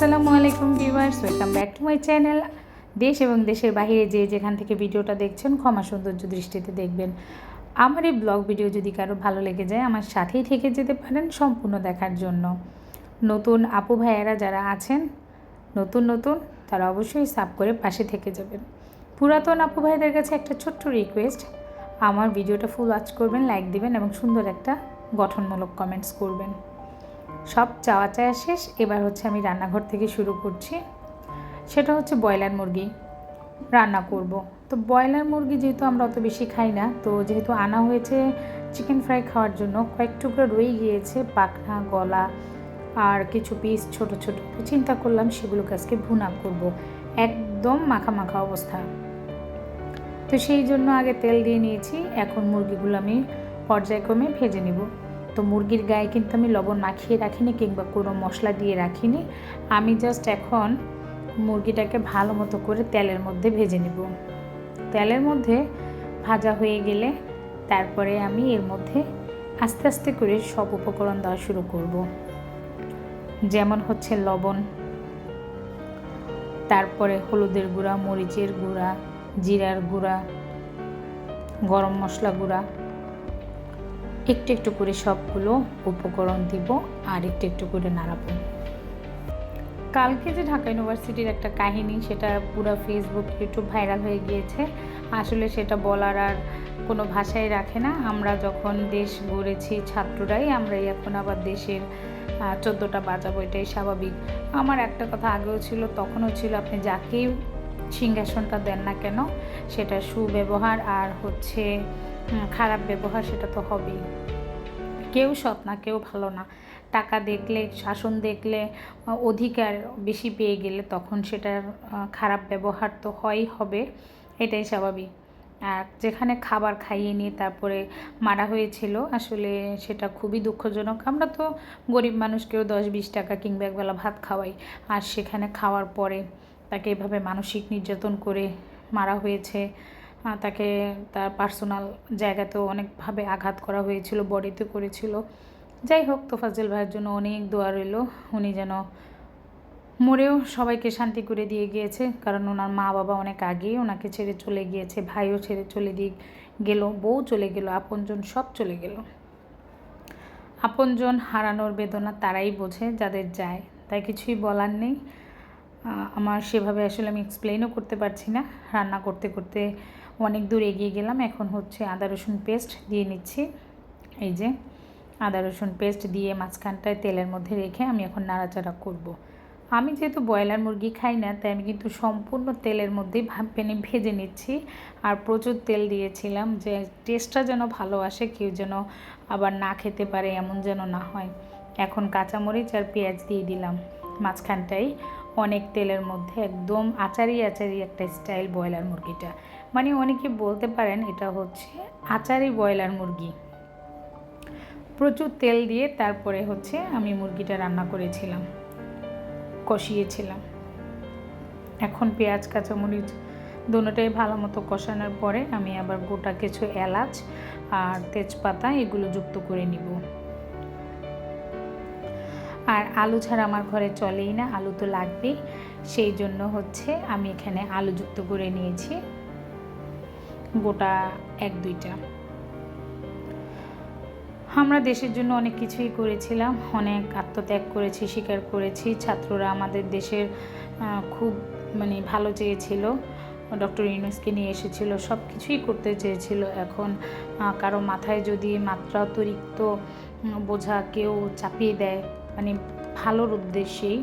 আসসালামু আলাইকুম viewers, welcome back to my channel. দেশ এবং দেশের বাইরে যে যেখান থেকে ভিডিওটা দেখছেন, ক্ষমা সৌন্দর্য দৃষ্টিতে দেখবেন। আমার এই ব্লগ ভিডিও যদি কারও ভালো লেগে যায়, আমার সাথেই থেকে যেতে পারেন সম্পূর্ণ দেখার জন্য। নতুন আপু ভাইয়েরা যারা আছেন, নতুন নতুন, তারা অবশ্যই সাব করে পাশে থেকে যাবেন। পুরাতন আপু ভাইদের কাছে একটা ছোট্ট রিকোয়েস্ট আমার ভিডিওটা ফুল ওয়াচ করবেন লাইক দিবেন এবং সুন্দর একটা গঠনমূলক কমেন্টস করবেন। সব চাওয়া চাওয়া শেষ, এবার হচ্ছে আমি রান্নাঘর থেকে শুরু করছি। সেটা হচ্ছে ব্রয়লার মুরগি রান্না করব। তো ব্রয়লার মুরগি যেহেতু আমরা অত বেশি খাই না, তো যেহেতু আনা হয়েছে চিকেন ফ্রাই খাওয়ার জন্য, কয়েক টুকরো রয়ে গিয়েছে পাখনা, গলা আর কিছু পিস ছোট ছোট। চিন্তা করলাম সেগুলোকে আজকে ভুনা করব। একদম মাখা মাখা অবস্থা। তো সেই জন্য আগে তেল দিয়ে নিয়েছি, এখন মুরগিগুলো আমি পর্যায়ক্রমে ভেজে নেব। তো মুরগির গায়ে কিন্তু আমি লবণ মাখিয়ে রাখিনি কিংবা কোনো মশলা দিয়ে রাখিনি। আমি জাস্ট এখন মুরগিটাকে ভালো মতো করে তেলের মধ্যে ভেজে নেব। তেলের মধ্যে ভাজা হয়ে গেলে তারপরে আমি এর মধ্যে আস্তে আস্তে করে সব উপকরণ দেওয়া শুরু করব। যেমন হচ্ছে লবণ, তারপরে হলুদের গুঁড়া, মরিচের গুঁড়া, জিরার গুঁড়া, গরম মশলা গুঁড়া একটু একটু করে সবগুলো উপকরণ দিব আর একটু একটু করে নাড়াবো। কালকে যে ঢাকা ইউনিভার্সিটির একটা কাহিনী, সেটা পুরো ফেসবুক ইউটিউব ভাইরাল হয়ে গিয়েছে। আসলে সেটা বলার আর কোনো ভাষাই রাখে না। আমরা যখন দেশ গড়েছি ছাত্ররাই, আমরাই এখন আবার দেশের চোদ্দোটা বাজাবো, এটাই স্বাভাবিক। আমার একটা কথা আগেও ছিল, তখনও ছিল, আপনি যাকেই সিংহাসনটা দেন না কেন, সেটা সুব্যবহার আর হচ্ছে খারাপ ব্যবহার সেটা তো হবেই। কেউ সৎ না, কেউ ভালো না। টাকা দেখলে, শাসন দেখলে অধিকার বেশি পেয়ে গেলে তখন সেটার খারাপ ব্যবহার তো হয়ই হবে, এটাই স্বাভাবিক। আর যেখানে খাবার খাইয়ে নিয়ে তারপরে মারা হয়েছিল, আসলে সেটা খুবই দুঃখজনক। আমরা তো গরিব মানুষকেও দশ বিশ টাকা কিংবা একবেলা ভাত খাওয়াই। আর সেখানে খাওয়ার পরে তাকে এভাবে মানসিক নির্যাতন করে মারা হয়েছে। তাকে তার পার্সোনাল জায়গাতেও অনেকভাবে আঘাত করা হয়েছিল, বডিতে করেছিল। যাই হোক তোফাজেল ভাইয়ের জন্য অনেক দোয়া রইল। উনি যেন মরেও সবাইকে শান্তি করে দিয়ে গিয়েছে, কারণ ওনার মা বাবা অনেক আগেই ওনাকে ছেড়ে চলে গিয়েছে, ভাইও ছেড়ে চলে দিয়ে গেল, বউ চলে গেল, আপনজন সব চলে গেল। আপনজন হারানোর বেদনা তারাই বোঝে, যাদের যায়, তাই কিছুই বলার নেই। আমার সেভাবে আসলে আমি এক্সপ্লেনও করতে পারছি না। রান্না করতে করতে অনেক দূর এগিয়ে গেলাম। এখন হচ্ছে আদা, রসুন পেস্ট দিয়ে নিচ্ছি। এই যে আদা, রসুন পেস্ট দিয়ে মাঝখানটায় তেলের মধ্যে রেখে আমি এখন নাড়াচাড়া করব। আমি যেহেতু ব্রয়লার মুরগি খাই না, তাই আমি কিন্তু সম্পূর্ণ তেলের মধ্যেই পেনে ভেজে নিচ্ছি। আর প্রচুর তেল দিয়েছিলাম যে টেস্টটা যেন ভালো আসে, কেউ যেন আবার না খেতে পারে, এমন যেন না হয়। এখন কাঁচামরিচ আর পেঁয়াজ দিয়ে দিলাম। মাঝখানটাই অনেক তেলের মধ্যে একদম আচারি আচারি একটা স্টাইল ব্রয়লার মুরগিটা। মানে অনেকে বলতে পারেন এটা হচ্ছে আচারি ব্রয়লার মুরগি। প্রচুর তেল দিয়ে তারপরে হচ্ছে আমি মুরগিটা রান্না করেছিলাম, কষিয়েছিলাম। এখন পেঁয়াজ, কাঁচামরিচ দুটোটাই ভালো মতো কষানোর পরে আমি আবার গোটা কিছু এলাচ আর তেজপাতা এগুলো যুক্ত করে নিব। আর আলু ছাড়া আমার ঘরে চলেই না, আলু তো লাগবেই। সেই জন্য হচ্ছে আমি এখানে আলু যুক্ত করে নিয়েছি। গোটা এক, দুইটা। আমরা দেশের জন্য অনেক কিছুই করেছিলাম, অনেক আত্মত্যাগ করেছি, স্বীকার করেছি। ছাত্ররা আমাদের দেশের খুব মানে ভালো চেয়েছিল। ডক্টর ইউনুসকে নিয়ে এসেছিল সব কিছুই করতে চেয়েছিল। এখন কারও মাথায় যদি মাত্রা অতিরিক্ত বোঝা কেউ চাপিয়ে দেয় মানে ভালোর উদ্দেশ্যেই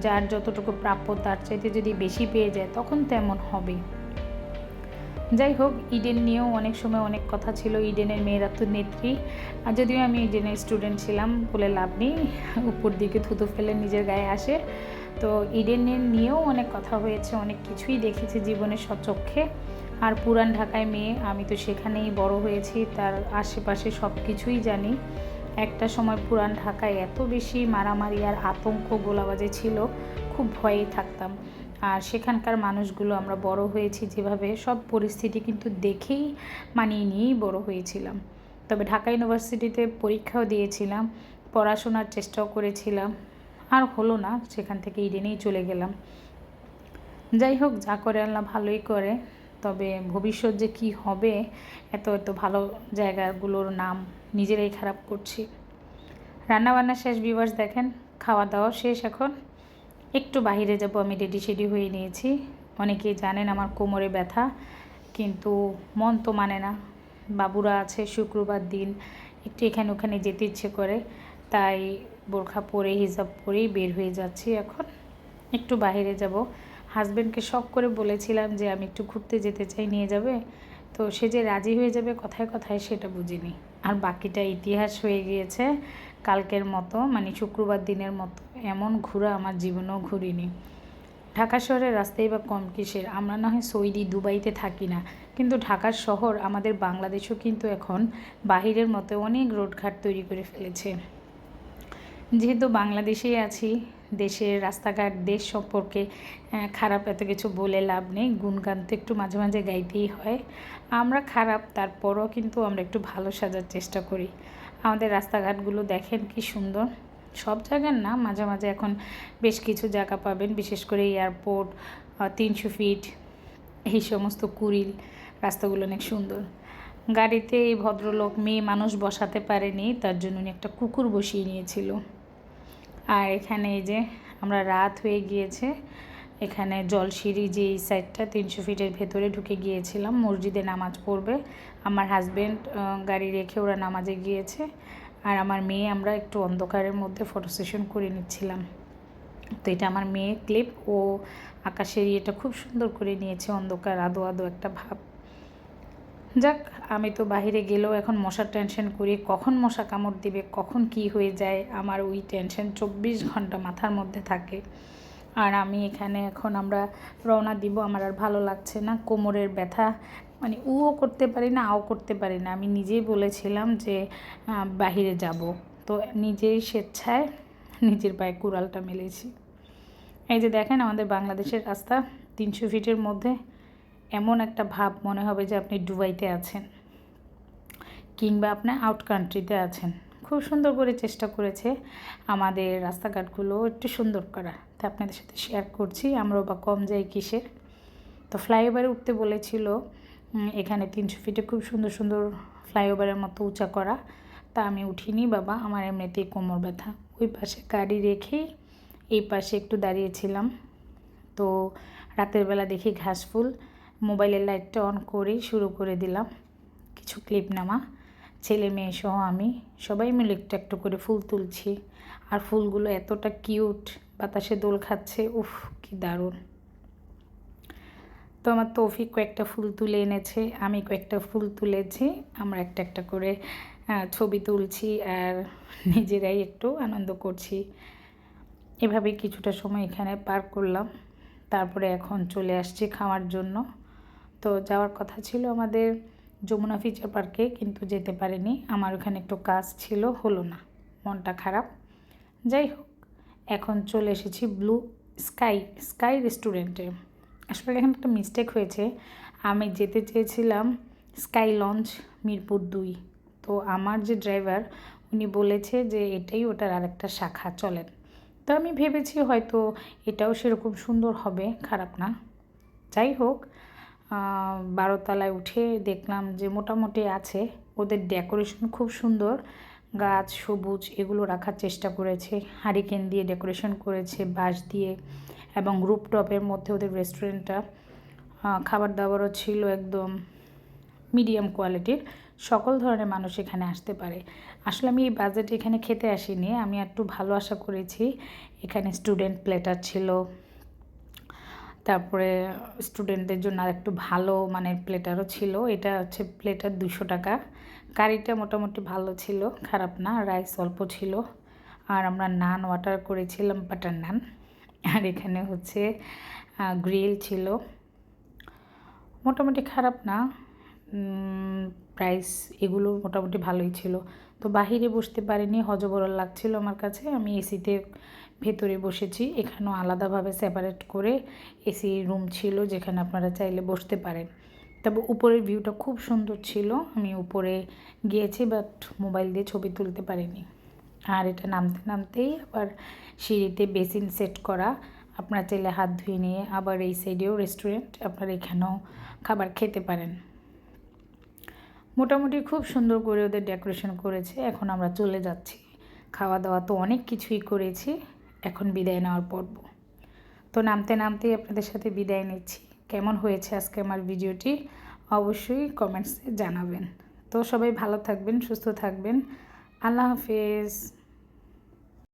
যার যতটুকু প্রাপ্য তার চাইতে যদি বেশি পেয়ে যায়, তখন তেমন হবে যাই হোক, ইডেন নিয়েও অনেক সময় অনেক কথা ছিল, ইডেনের মেয়েরা তো নেত্রী। আর যদিও আমি ইডেনের স্টুডেন্ট ছিলাম বলে লাভ নেই, উপর দিকে থুতু ফেলে নিজের গায়ে আসে। তো ইডেনের নিয়েও অনেক কথা হয়েছে, অনেক কিছুই দেখেছি জীবনের সচক্ষে। আর পুরান ঢাকায় মেয়ে, আমি তো সেখানেই বড় হয়েছি, তার আশেপাশে সব কিছুই জানি। একটা সময় পুরান ঢাকায় এত বেশি মারামারি আর আতঙ্ক গোলাবাজি ছিল, খুব ভয়েই থাকতাম। আর সেখানকার মানুষগুলো আমরা বড় হয়েছি যেভাবে, সব পরিস্থিতি কিন্তু দেখেই মানিয়ে নিয়েই বড় হয়েছিলাম। তবে ঢাকা ইউনিভার্সিটিতে পরীক্ষাও দিয়েছিলাম, পড়াশোনার চেষ্টাও করেছিলাম, আর হলো না, সেখান থেকে ইডেনেই চলে গেলাম। যাই হোক, যা করে আল্লাহ ভালোই করে, তবে ভবিষ্যৎ যে কি হবে, এত এত ভালো জায়গাগুলোর নাম নিজেরাই খারাপ করছি। রান্নাবান্না শেষ বিবাস দেখেন, খাওয়া দাওয়া শেষ এখন। একটু বাহিরে যাব, আমি রেডি শেডি হয়ে নিয়েছি। অনেকেই জানেন আমার কোমরে ব্যথা, কিন্তু মন তো মানে না। বাবুরা আছে, শুক্রবার দিন, একটু এখানে ওখানে যেতে ইচ্ছে করে। তাই বোরখা পরে হিসাব পরেই বের হয়ে যাচ্ছি এখন। একটু বাইরে যাব। হাজব্যান্ডকে শখ করে বলেছিলাম যে আমি একটু ঘুরতে যেতে চাই, নিয়ে যাবে। তো সে যে রাজি হয়ে যাবে কথায় কথায় সেটা বুঝিনি। আর বাকিটা ইতিহাস হয়ে গিয়েছে। কালকের মতো মানে শুক্রবার দিনের মতো। এমন ঘোরা আমার জীবনেও ঘুরিনি। ঢাকা শহরের রাস্তায় বা কম কিসের, আমরা না হয় সৌদি, দুবাইতে থাকি না। কিন্তু ঢাকার শহর আমাদের বাংলাদেশও কিন্তু এখন বাহিরের মতো অনেক রোডঘাট তৈরি করে ফেলেছে। যেহেতু বাংলাদেশেই আছি, দেশের রাস্তাঘাট, দেশ সম্পর্কে খারাপ এত কিছু বলে লাভ নেই, গুণগান তো একটু মাঝে মাঝে গাইতেই হয়। আমরা খারাপ, তারপরও কিন্তু আমরা একটু ভালো সাজার চেষ্টা করি। আমাদের রাস্তাঘাটগুলো দেখেন কি সুন্দর। সব জায়গার না, মাঝে মাঝে এখন বেশ কিছু জায়গা পাবেন, বিশেষ করে এয়ারপোর্ট তিনশো ফিট এই সমস্ত কুড়িল রাস্তাগুলো অনেক সুন্দর। গাড়িতে এই ভদ্রলোক মেয়ে মানুষ বসাতে পারেনি, তার জন্য উনি একটা কুকুর বসিয়ে নিয়েছিল। আর এখানে এই যে আমরা রাত হয়ে গিয়েছে, এখানে জলসিঁড়ি যে এই সাইডটা তিনশো ফিটের ভেতরে ঢুকে গিয়েছিলাম, মসজিদে নামাজ পড়বে। আমার হাজব্যান্ড গাড়ি রেখে ওরা নামাজে গিয়েছে। আর আমার মেয়ে আমরা একটু অন্ধকারের মধ্যে ফটো সেশন করে নিচ্ছিলাম। তো এটা আমার মেয়ে ক্লিপ ও আকাশের ইয়েটা খুব সুন্দর করে নিয়েছে, অন্ধকার, আদো আদো একটা ভাব। যাক, আমি তো বাহিরে গেলেও এখন মশার টেনশন করি, কখন মশা কামড় দিবে, কখন কি হয়ে যায়, আমার ওই টেনশন চব্বিশ ঘণ্টা মাথার মধ্যে থাকে। আর আমি এখানে এখন আমরা রওনা দিব, আমার আর ভালো লাগছে না, কোমরের ব্যথা মানে উও করতে পারি না, আও করতে পারি না। আমি নিজেই বলেছিলাম যে বাহিরে যাব। তো নিজেই স্বেচ্ছায় নিজের পায়ে কুড়ালটা মেলেছি। এই যে দেখেন আমাদের বাংলাদেশের রাস্তা তিনশো ফিটের মধ্যে, এমন একটা ভাব মনে হবে যে আপনি ডুবাইতে আছেন কিংবা আপনি আউট কান্ট্রিতে আছেন। খুব সুন্দর করে চেষ্টা করেছে আমাদের রাস্তাঘাটগুলো একটু সুন্দর করা তা আপনাদের সাথে শেয়ার করছি, আমরাও বা কম যাই কিসের। তো ফ্লাইওভারে উঠতে বলেছিল এখানে তিনশো ফিটে খুব সুন্দর সুন্দর ফ্লাইওভারের মতো উঁচা করা। তা আমি উঠিনি, বাবা, আমার এমনিতেই কোমর ব্যথা। ওই পাশে গাড়ি রেখেই এই পাশে একটু দাঁড়িয়েছিলাম। তো রাতের বেলা দেখি ঘাস ফুল। মোবাইলের লাইটটা অন করেই শুরু করে দিলাম। কিছু ক্লিপ নামা। ছেলে, মেয়ে সহ আমি সবাই মিলে একটু একটু করে ফুল তুলছি। আর ফুলগুলো এতটা কিউট বাতাসে দোল খাচ্ছে, উফ, কি দারুণ। তো আমার তৌফিক কয়েকটা ফুল তুলে এনেছে, আমি কয়েকটা ফুল তুলেছি, আমরা একটা একটা করে ছবি তুলছি আর নিজেরাই একটু আনন্দ করছি। এভাবে কিছুটা সময় এখানে পার করলাম, তারপরে এখন চলে আসছি খাওয়ার জন্য। তো যাওয়ার কথা ছিল আমাদের যমুনা ফিচার পার্কে, কিন্তু যেতে পারিনি, আমার ওখানে একটু কাজ ছিল, হলো না, মনটা খারাপ। যাই হোক, এখন চলে এসেছি ব্লু স্কাই স্কাই রেস্টুরেন্টে। আসলে এখানে একটা মিস্টেক হয়েছে। আমি যেতে চেয়েছিলাম স্কাই লঞ্চ মিরপুর দুই। তো আমার যে ড্রাইভার উনি বলেছে যে এটাই ওটার আরেকটা শাখা, চলেন। তো আমি ভেবেছি হয়তো এটাও সেরকম সুন্দর হবে, খারাপ না। যাই হোক বারোতলায় উঠে দেখলাম যে মোটামুটি আছে। ওদের ডেকোরেশন খুব সুন্দর। গাছ, সবুজ এগুলো রাখার চেষ্টা করেছে। হারিকেন দিয়ে ডেকোরেশন করেছে, বাঁশ দিয়ে এবং রুপটপের মধ্যে ওদের রেস্টুরেন্টটা খাবার দাবারও ছিল একদম মিডিয়াম কোয়ালিটির। সকল ধরনের মানুষ এখানে আসতে পারে। আসলে আমি এই বাজেট এখানে খেতে আসিনি, আমি একটু ভালো আশা করেছি। এখানে স্টুডেন্ট প্লেটার ছিল। তারপরে স্টুডেন্টদের জন্য আর একটু ভালো মানের প্লেটারও ছিল। এটা হচ্ছে প্লেটার দুশো টাকা। কারিটা মোটামুটি ভালো ছিল, খারাপ না, রাইস অল্প ছিল। আর আমরা নান ওয়াটার করেছিলাম, বাটার নান। আর এখানে হচ্ছে গ্রিল ছিল। মোটামুটি খারাপ না প্রাইস এগুলো মোটামুটি ভালোই ছিল। তো বাহিরে বসতে পারিনি, হজবরল লাগছিল আমার কাছে। আমি এসিতে ভেতরে বসেছি, এখানেও আলাদাভাবে সেপারেট করে এসি রুম ছিল, যেখানে আপনারা চাইলে বসতে পারেন। তবে উপরের ভিউটা খুব সুন্দর ছিল। আমি উপরে গিয়েছি বাট মোবাইল দিয়ে ছবি তুলতে পারিনি। আর এটা নামতে নামতেই আবার সিঁড়িতে বেসিন সেট করা। আপনার চাইলে হাত ধুয়ে নিয়ে আবার এই সাইডেও রেস্টুরেন্ট আপনারা এখানেও খাবার খেতে পারেন। মোটামুটি খুব সুন্দর করে ওদের ডেকোরেশন করেছে। এখন আমরা চলে যাচ্ছি। খাওয়া দাওয়া তো অনেক কিছুই করেছি। এখন বিদায় নেওয়ার পর্ব। তো নামতে নামতেই আপনাদের সাথে বিদায় নিচ্ছি। কেমন হয়েছে আজকে আমার ভিডিওটি অবশ্যই কমেন্টসে জানাবেন। তো সবাই ভালো থাকবেন, সুস্থ থাকবেন। আল্লাহ হাফেজ।